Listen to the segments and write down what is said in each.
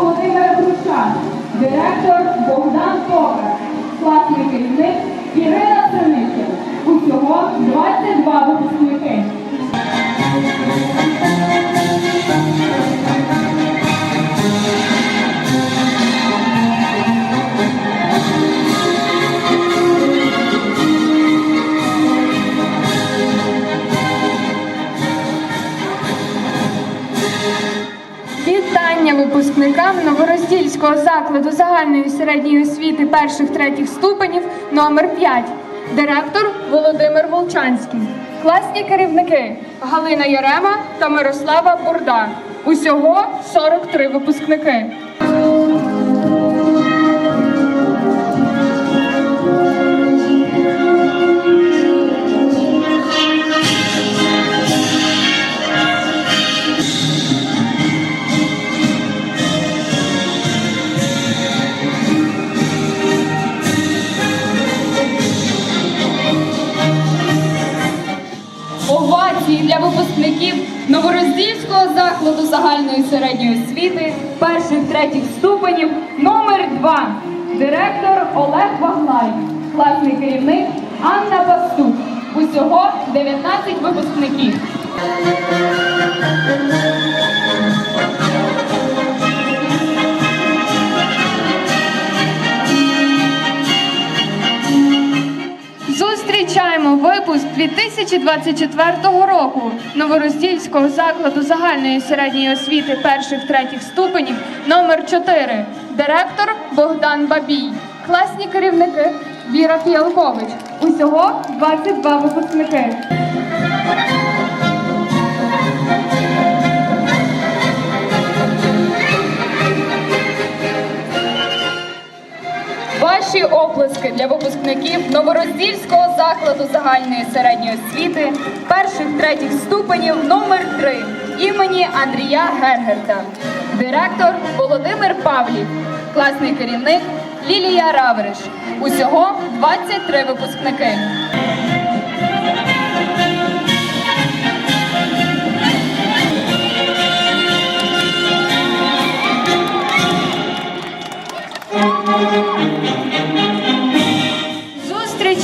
Володимира Груша, директор Богдан Токар, класний керівник Ірина Вітання випускникам Новороздільського закладу загальної середньої освіти перших третіх ступенів номер 5 Директор Володимир Волчанський. Класні керівники Галина Ярема та Мирослава Бурда. Усього 43 випускники. Овації для випускників Новороздільського закладу загальної середньої освіти перших третіх ступенів номер 2 Директор Олег Ваглай, класний керівник Анна Пастух. Усього 19 випускників. Випуск 2024 року Новороздільського закладу загальної середньої освіти перших третіх ступенів номер 4 Директор Богдан Бабій. Класні керівники Віра Фіалкович. Усього 22 випускники. Оплески для випускників Новороздільського закладу загальної середньої освіти перших третіх ступенів номер 3 імені Андрія Гергерта. Директор Володимир Павлів, класний керівник Лілія Равриш. Усього 23 випускники.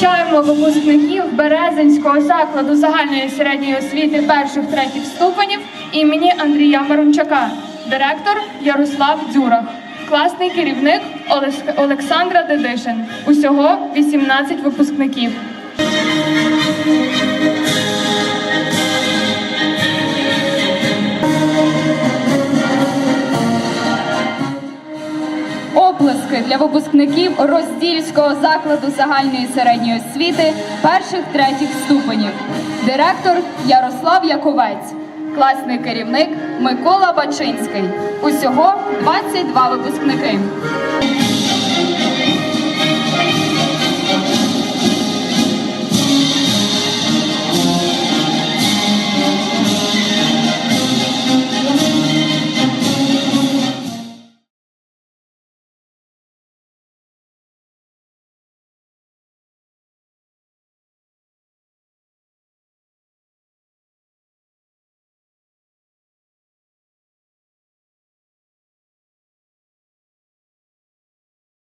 Зустрічаємо випускників Березинського закладу загальної середньої освіти перших третіх ступенів імені Андрія Марунчака, директор Ярослав Дзюрах, класний керівник Олександра Дедишин. Усього 18 випускників. Оплески для випускників роздільського закладу загальної середньої освіти перших третіх ступенів. Директор Ярослав Яковець, класний керівник Микола Бачинський. Усього 22 випускники.